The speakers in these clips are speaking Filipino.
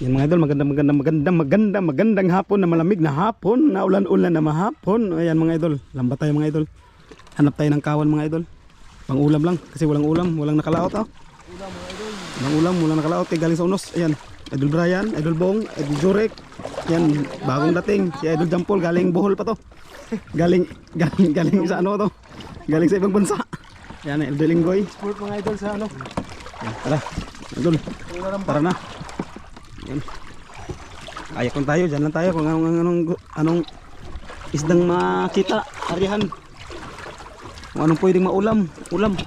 Yan mga idol, magandang magandang magandang magandang magandang hapon na malamig na hapon, na ulan-ulan na mahapon. Ayan mga idol, lambat tayo mga idol. Hanap tayo ng kawan mga idol. Pang ulam lang kasi walang ulam, walang nakalaot ah. Walang ulam, walang nakalaot kay galing sa unos. Ayan, Idol Brian, Idol Bong, Idol Jurek. Yan, bagong dating. Si Idol Jampol galing Bohol pa to. Galing galing galing sa ano to? Galing sa ibang bansa. Yan, Idol Linggoy. Sport mga idol sa ano. Yan, tara. Idol, tara na. Yan. Ayak lang tayo, dyan lang tayo kung anong, anong, anong isdang makita, arihan. Kung anong pwedeng maulam, ulam.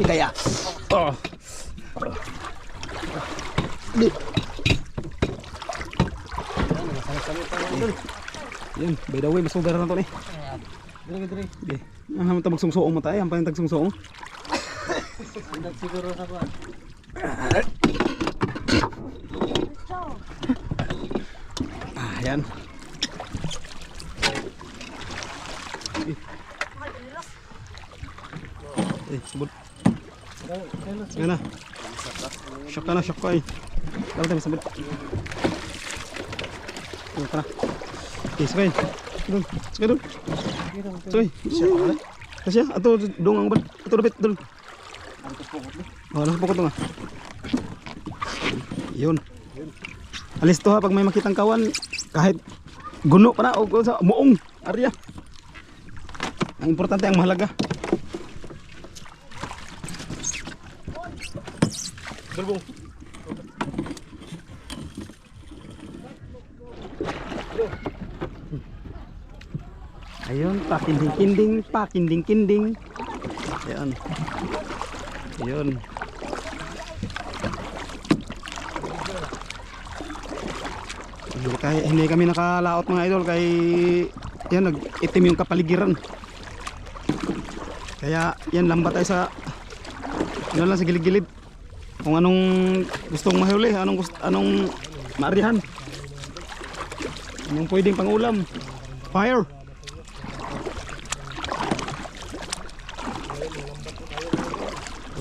Kaya, oh. Yan, by the way, masugar na to ni. Dire dire. Di. Ang naman ta magsungsoong mo tayo, ang panintag sungsoong. Siguro sa kuan. Ah, yan. Eh. Eh, subod. Yan na. Shock ka na, shock ka eh. Dapat tayo masabot. Yan ka na. Okay, sakay. Doon, sakay doon. Sakay. Kasya, ato dong ang ban. Ato dapat doon. Oh, nasa pokot nga. Yun. Alis to ha pag may makitang kawan kahit guno pa na o sa muong area. Ang importante ang mahalaga. Galbong. Ayun, pakinding-kinding, pakinding-kinding. Ayun. Ayun. Hindi, kaya, hindi kami nakalaot mga idol kay yan nag-itim yung kapaligiran. Kaya yan lamba tayo sa ano lang sa gilid-gilid. Kung anong gustong mahuli, anong anong maarihan. Anong pwedeng pangulam. Fire.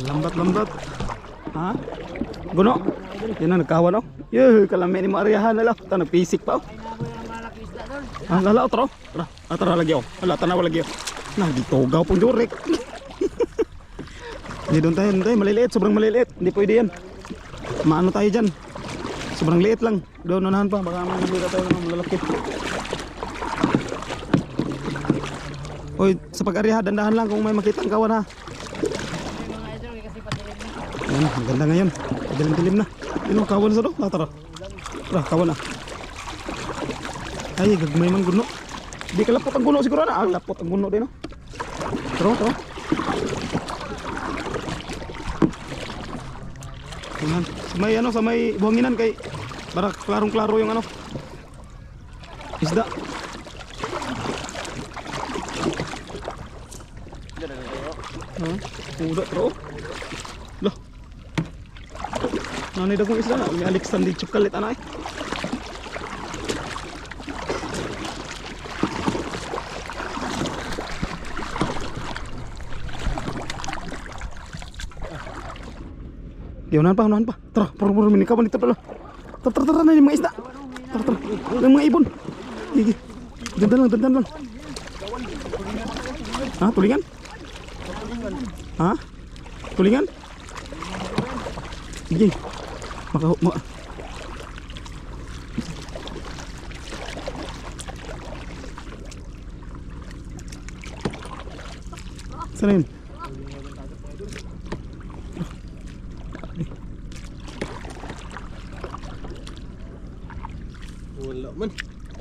Lambat-lambat. Ha? Guno. Yan na nagkawan oh. Yuh, kalami ni Mariahan na lang. Ta nagpisik pa oh. Ah, lala otro. Tara, ah, tara lagi oh. Wala tanaw lagi oh. Nah, dito gaw pong jurek. Hindi doon tayo, doon tayo, maliliit, sobrang maliliit. Hindi pwede yan. Maano tayo dyan. Sobrang liit lang. Doon unahan pa, baka manahira tayo ng malalaki. Oy, sa pag-ariha, dandahan lang kung may makita kawan ha. Ayan, ang ganda ngayon. Dilim-dilim na. Ang kawan sa do. Ah, tara. Tara, kawan na. Ay, gagmay man guno. Di ka lapot ang guno siguro na. Ah, lapot ang guno din no. Tara, tara. Ayan. Sa may ano, sa may buhanginan kay para klarong-klaro yung ano. Isda. Ha? Uda tro. Nanay dagong isda na. May Alexander Chukalit anay. Yan pa, unahan pa. Tara, puro puro minika pa dito pala. Tara, tara, tara, yung mga isda. Tara, tara. Yung mga. Gigi. Dandan lang, dandan lang. Ha, tulingan? Ha? Tulingan? Gigi. Maka, ma Sana yun? Wala man.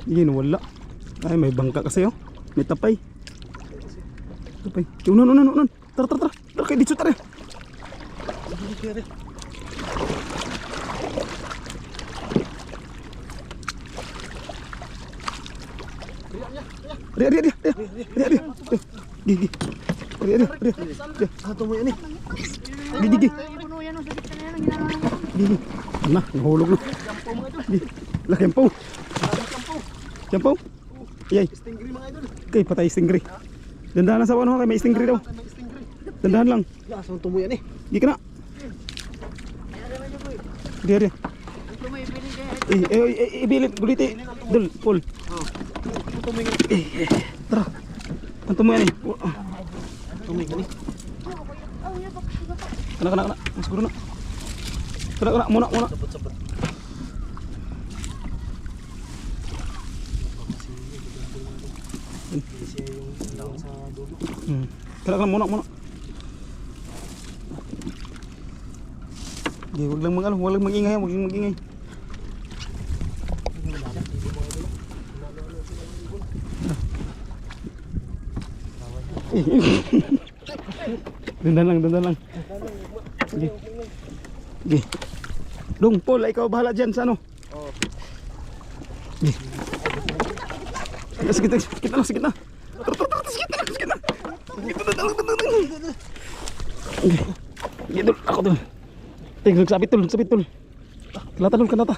Gigi, wala. Ay, may bangka kasi oh. May tapay. Tapay. Unan, unan, unan. Tara, tara, tara. Tara, kayo dito, tara. Dire dire. Ria, ria, ria, ria, ria, ria. Gigi. Ria, ria, ria, ria. Ato mo yan eh. Gigi, gigi. Gigi. Ano, nahulog na. Pau. Yan pau. Yay. Stingray mga idol. Okay, patay stingray. Dandahan lang sa ano, kay may stingray daw. Dandahan lang. Ya, asang tumo yan eh. Gigi na. Ria, ria. Eh, eh, eh, ibilit, guliti. Dul, Paul. Eh, eh, tara. Tanto mo yan eh. Ah. Tumig ni. Kana, kana, kana. Mas siguro na. Kana, kana, muna, muna. Hmm. Kana, kana, muna, muna. Okay, wag lang mag ano, wag lang magingay, wag lang. Dandan lang, dandan lang. Sige. Sige. Dong, Paul, ikaw bahala dyan sa ano? Oo. Sige. Sige, sige, sige na, sige na. Sige na, sige na. Sige na, dala, dala. Sige. Sige, dul, ako dul. Tingnan, sabit tul, sabit tul. Kalata dul, kalata.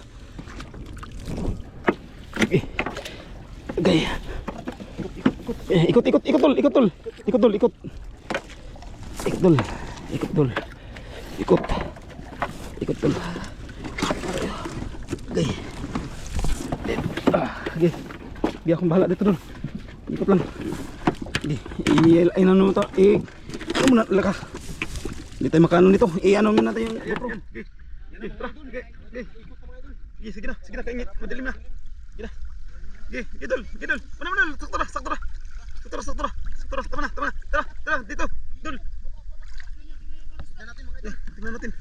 Okay. Okay. Eh, ikot, ikot, ikot dul, ikot dul. Ikot dul, ikot. Ikot dul. Ikot dul. Ikot. Ikot dul. Okay. Ah, okay. Hindi akong bahala dito dul. Ikot lang. Hindi. I, ay, ano mo to? Eh, ano mo na, laka. Hindi tayo makaano nito. Eh, ano mo natin yung GoPro. Sige, tara. Sige, sige. Na, sige na, kaingit. Madilim na. Sige na. Sige, idol, idol. Mana, mana, sakto na, sakto na. Na. Sakto na, tama na, tama na. Tara, tara, dito. Idol. Yeah, tingnan natin.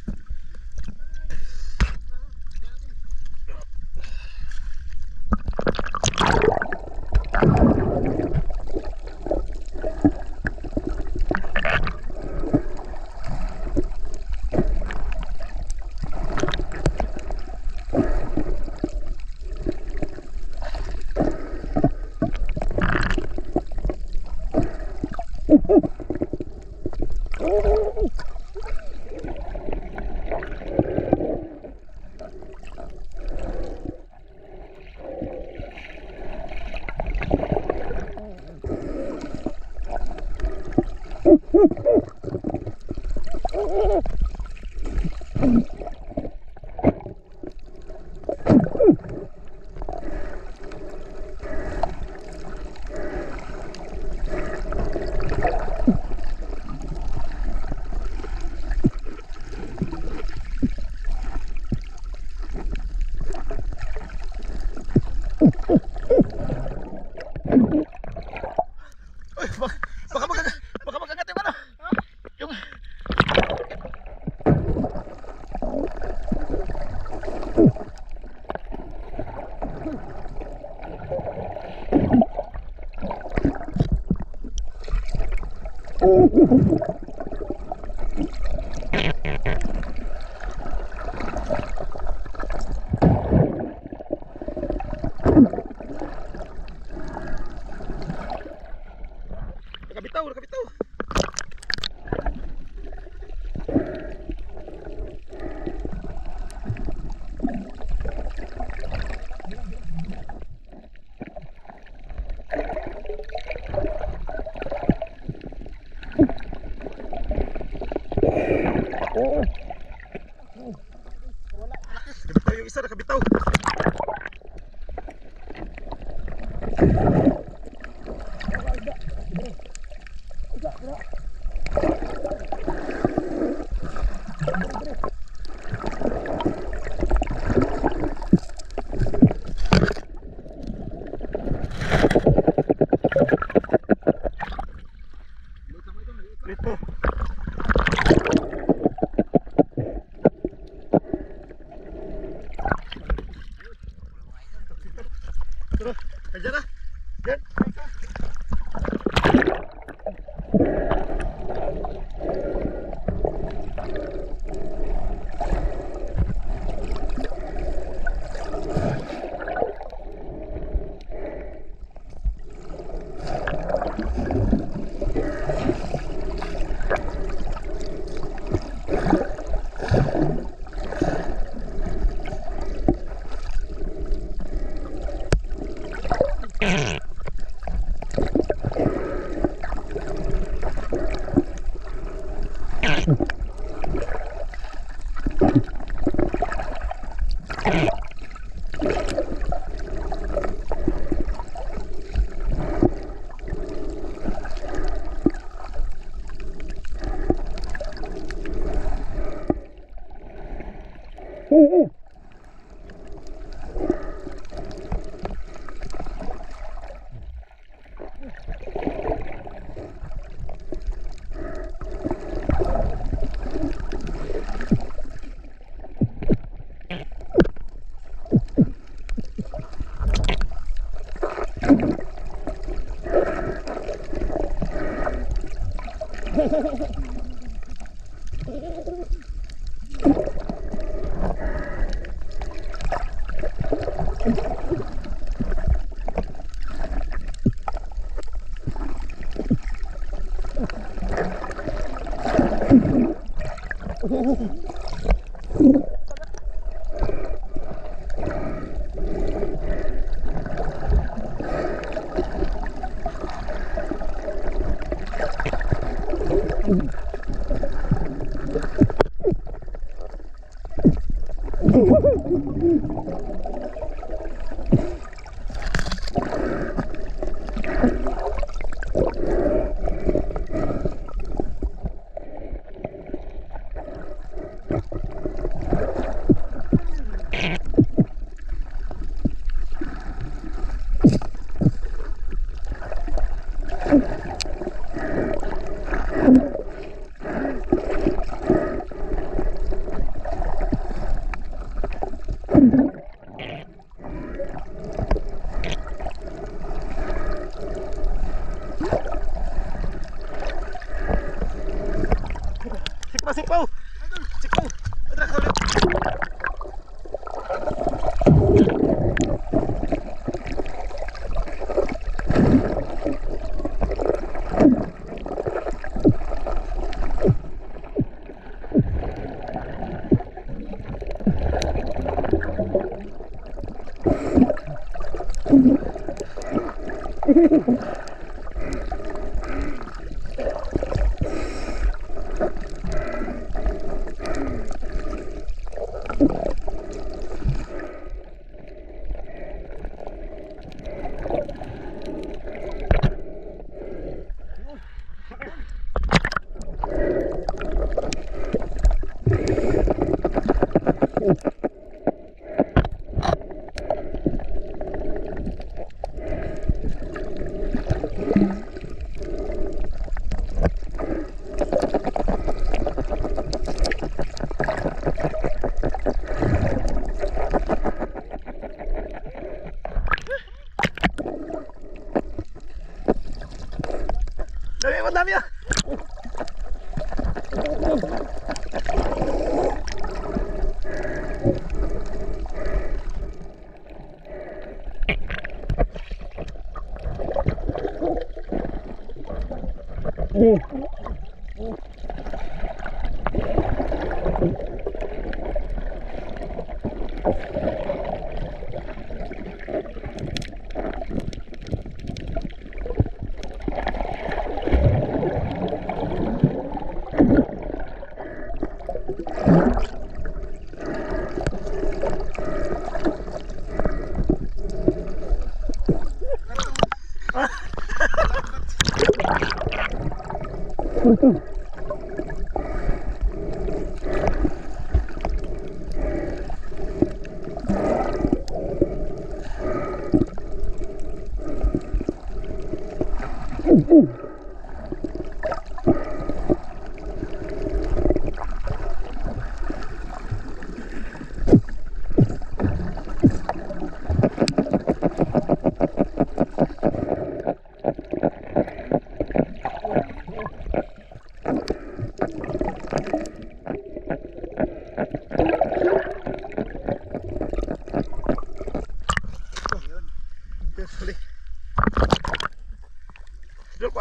Uy, Sikpaw, sikpaw! Sikpaw! Adra ka ulit! Dami mo, dami ah! Huli.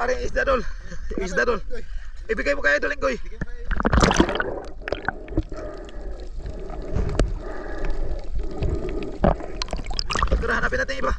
Pare, isda dol. Isda dol. Ibigay mo kaya dol, Inggoy. Tara, hanapin natin iba.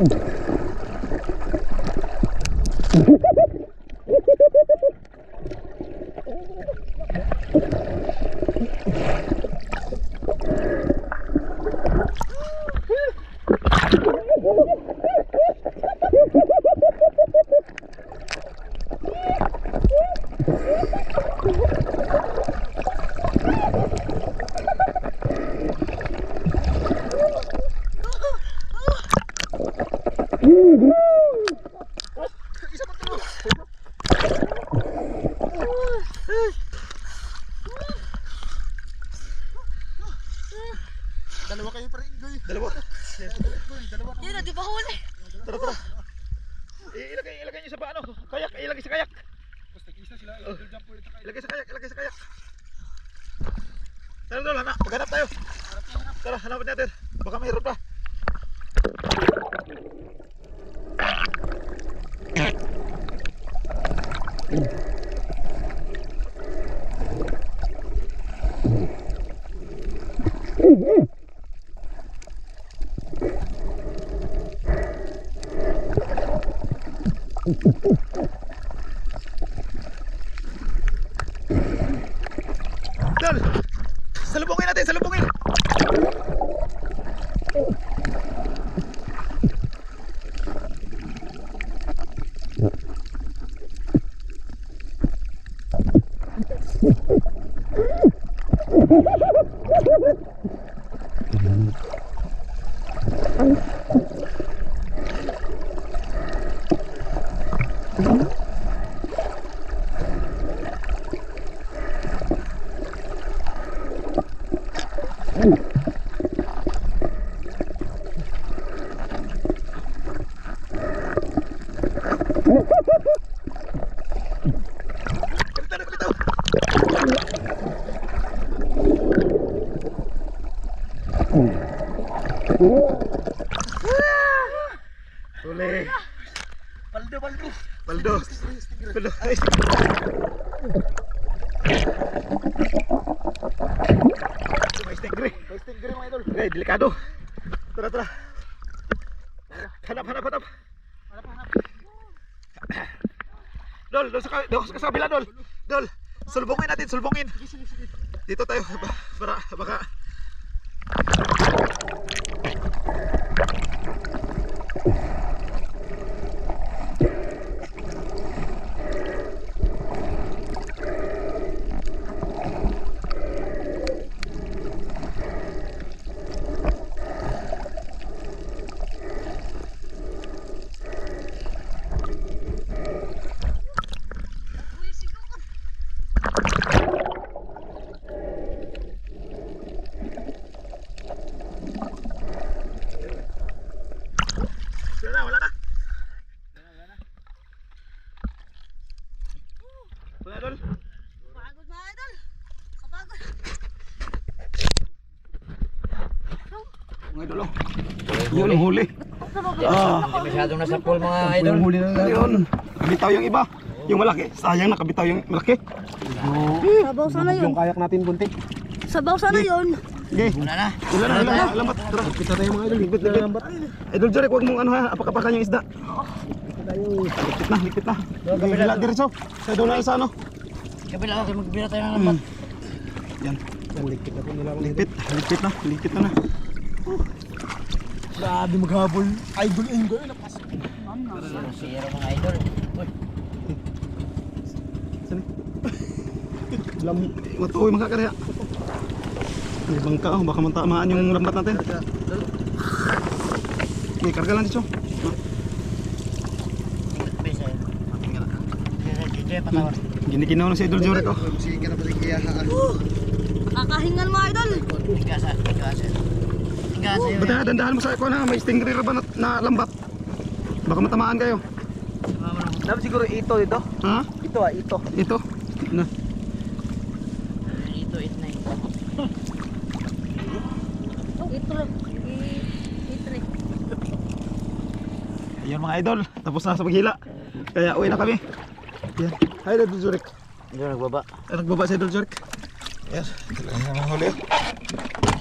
Ooh. Tara dol, hanap, maghanap tayo. Tara, hanapin natin. Baka mayroon pa. Mm-hmm. Kabila, dol! Dol! Sulbungin natin, sulbungin! Dito tayo, ba- para, baka... Wala na, wala na! Wala, dol! Pagod na idol. Kapagod. Mga idol, oh. Yun ang huli. Ah, Masyadong nasa pool mga idol. huli na yun. Kabitaw yung iba. Yung malaki. Sayang nakabitaw yung malaki. Sabaw sana yun. Yung kayak natin bunti. Sabaw sana yun. Okay. Wala na. Wala na, wala na. Lambat. Tara. Kita tayo mga idol. Higpit na lambat. Idol Jarek, huwag mong ano ha. Apakapakan yung isda. Lipit na, lipit na. Hila diretso. Sa doon na sa ano. Kabila ako, magbira tayo ng lambat. Yan. Ang ligpit na po nila. Lipit. Lipit na. Lipit na na. Grabe maghabol. Idol, idol. Zero mga idol. Uy, Lam. Matuloy mga karya. May bangka oh. Baka mantamaan yung lambat natin. May karga lang dito. patawar. Ginikinaw na si Idol Jarek oh. Nakakahingal mga idol. Hingasa, hingasa. Hingasa yun. Ba't dandahan mo sa ako na may stingray ba na, na lambat? Baka matamaan kayo. Dapat siguro ito dito. Ha? Ito ah, ito. Ito. Na. Ito, it na ito. Itro. Itre. Ayun mga idol, tapos na sa paghila. Kaya uwi na kami. Yan. Hi Idol Jurek. Ito nagbaba. Nagbaba si Idol Jurek. Yes, kailangan na huli.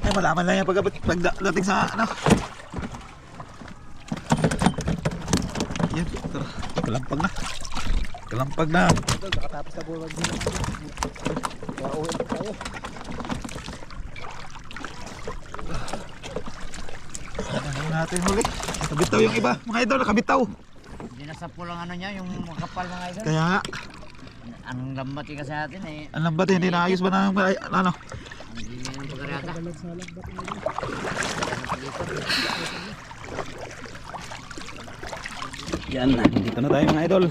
Ay, malaman lang yan pag pagdating sa ano. Yan, tara. Kalampag na. Kalampag na. Nakatapos na buwan din. Kaya uwi na tayo. Ano natin huli? Nakabitaw yung iba. Mga idol, nakabitaw. Hindi nasa pool ang ano niya, yung makapal mga idol. Kaya nga, Ang lambat yung kasi natin eh. ang lambat eh, hindi naayos ba na ano? Hindi pagkaryata. Yan, dito na tayo mga idol.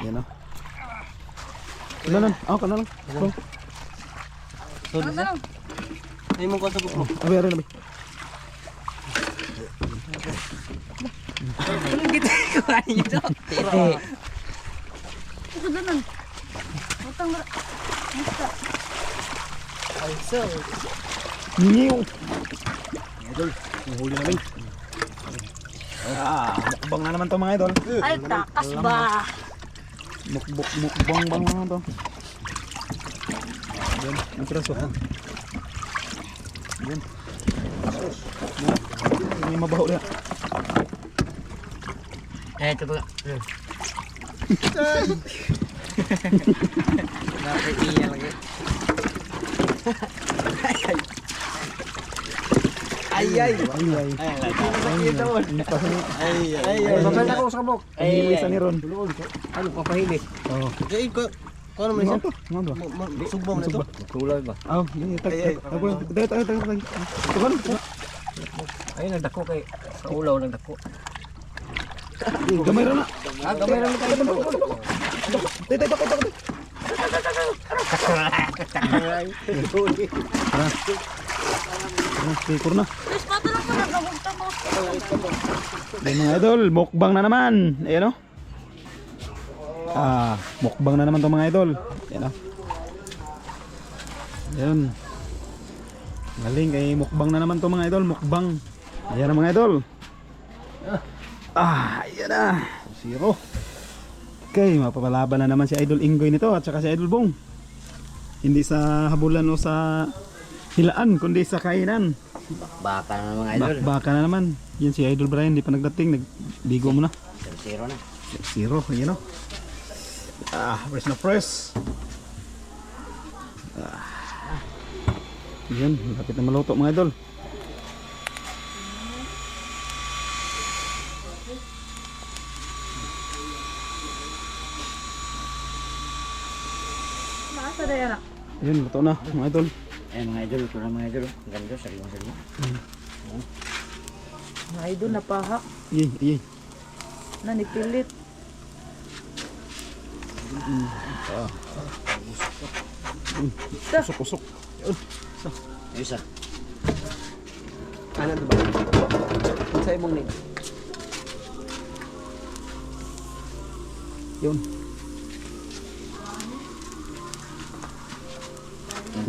Yan o. Ano lang? Ako, ano lang? Ano? Ano lang? Ay mo ko sa buklo. Abi, aray na ba? Ito ganun. Butang na. Basta. Ay, so. Niyo. Idol, huli namin. Ah, mukbang na naman to mga idol. Ay, takas ba? Mukbuk mukbang bang naman to. Yan, ang piraso. Yan. Yan. May mabaho na. Eh, ito ba? Dapat iya lagi. Ay, ay. Ay, ay. Pahingi. Ay, ay. Ay, babal na ko sa bok. Ang hili sa ni Ron. Ano, papahili. Oh. Eh, ko. Ko naman siya. to? Sugbong na to. Kulay ba? Ah, yun, Ay, ay. tag, tag, tag, tag. Tukan, tukan. Ay, nagdako kay sa ulaw nagdako. Gamay ron na. Ah, gamay lang tayo. Tay, tay, tay, Ano, Sticker na. Yan mga idol, mukbang na naman. Ayan o. Ah, mukbang na naman to mga idol. Ayan o. Ayan. Galing, eh, mukbang na naman to mga idol, mukbang. Ayan na mga idol. Ah, ayan na. Zero. Okay, mapapalaban na naman si Idol Ingoy nito at saka si Idol Bong. Hindi sa habulan o sa hilaan, kundi sa kainan. Baka na mga idol. Bak baka na naman. Yan si Idol Brian, di pa nagdating. Nagbigo mo na. Zero na. Zero, yun o. Ah, press na press. Ah. Yan, lapit na maluto mga idol. Ah. Yan, luto na mga idol. Eh, mga idol. Ito na mga idol. Ang Ganda, sariwa-sariwa. Mga idol, napaha. Iyay, iyay. Nanipilit. Usok, usok. Isa. Ano ba? Sa imong ni. Yun.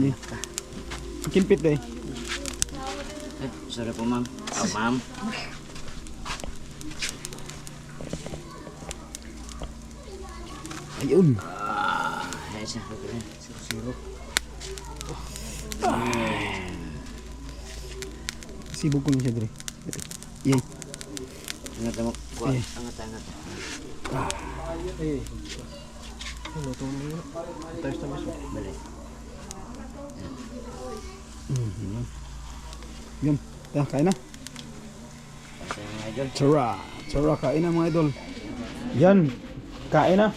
Yan. Kinpit eh. Eh, sorry po ma'am. Oh, ma'am. Ayun. Ah, isa. Zero. Sibog ko na siya dire. Iyay. Angat mo. Angat, angat. Eh. Ano to? Tayo sa maso. Balik. Yun. Tara, kain na. Tara. Tara, kain na mga idol. Yan. Kain na.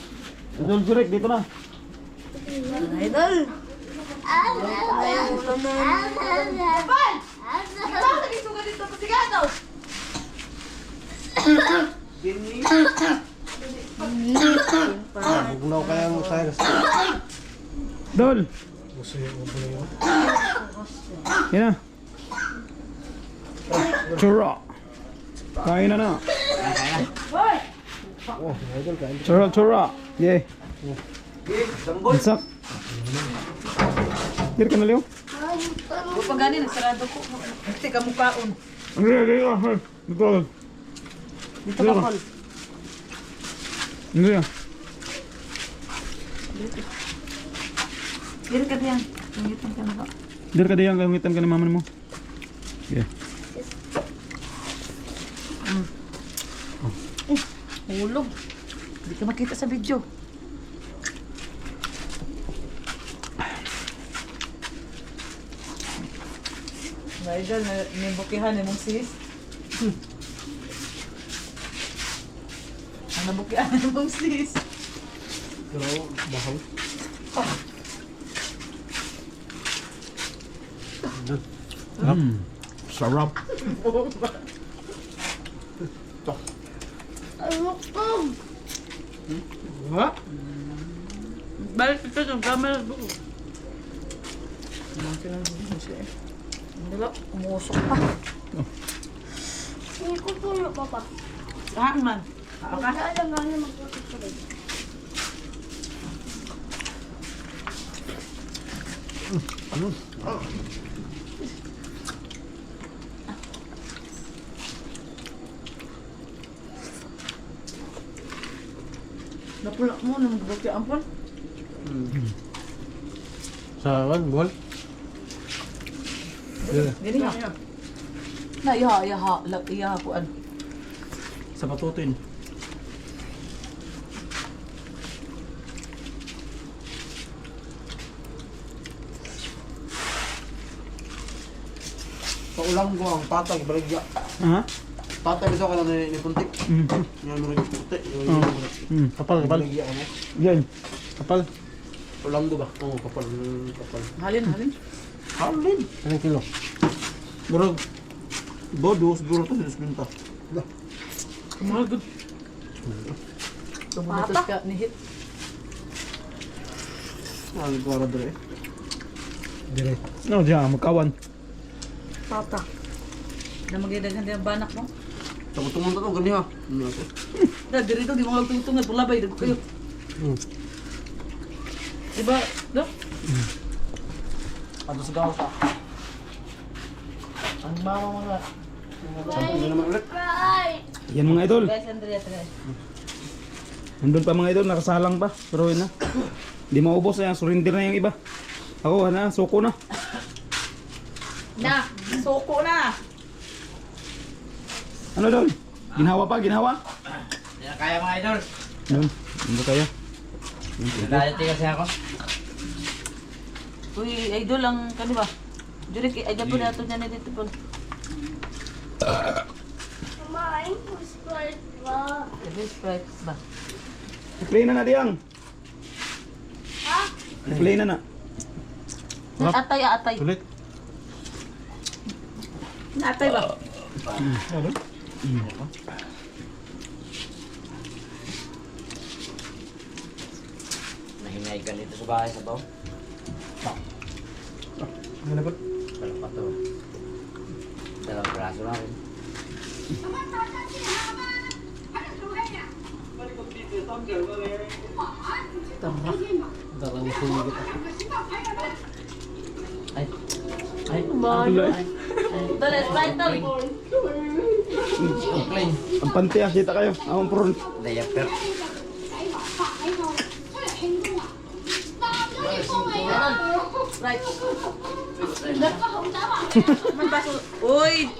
Idol Jurek, dito na. Idol. Bugnaw kaya mo tayo. Dol. Gusto yung upo na. Yan na. Tara. Kain na na. Oh, idol kain. Tara, tara. Yeah. Insak. Dir ka na liyo. Pag gani, nagsarado ko. Hindi ka mukhaon. Ano yan? Dito. Dito ka, Paul. Ano yan? Dito ka diyan. Nangitan ka na ba? Dir ka diyan, ka ni mama mo. Yeah. Hulog. Hindi ka makita sa video. Idol, nibukihan ni mong sis. Ang nabukihan ni mong sis. Pero, bahal. Mm. Sarap. Ha? Balik ito yung camera doon. Hindi ba? Umusok pa. Hindi ko puno pa pa. Saan man? Kasi alam nga na magpapicture. Napula mo na magbukya ampon. Sa kan, buhol. Dili ha. Na iha iha la iha po an. Sa patutin. Paulang ko ang patag, baligya. Ha? Patag ito ka na ni puntik. Mm. Yan mo rin puti. Mm. Kapal, kapal. Yan. Kapal. Ulang do ba? Oo, kapal. mm, Kapal. Halin halin. Halin. Anong kilo? Murag. Bodos, duro to sa binta. Mahal gud. Tumutos ka ni hit. Ang kuwara dere. Dire. No, diyan magkawan. Pata. Na magidaghan din ang banak mo. Tapos tumunta to, gani ha. Ano ako? Da diri to di mo magtungtong at tulabay dag kayo. Hmm. Diba? Do? Ato sa gawa ka. Ang mama. Sampo na. Yan mga idol. Nandun pa mga idol, nakasalang pa. Pero yun na. Hindi maubos na yan, surrender na yung iba. Ako, na, suko na. Na, soko na. Ano doon? Ginhawa pa, ginhawa? Hindi na kaya mga idol. Doon, hindi kaya. Nagayat kasi ako. Uy, idol ang kani ba? Jure kay ay dapat nato niya dito po. Kumain ko Sprite ba? Sprite ba? I-play na na diyang. Ha? I-play na na. Atay, ah, atay. Ulit. Atay ba? Nahingay ka dito sa bahay sa baw. Ano ba? Wala pa to. Dalawang braso na rin. Darang sumigit. Ay. Ay. Tuloy. Dole, Sprite tol. Plain. Ang panty ah, kita kayo. Ang prawn. Diaper. Baso. Uy,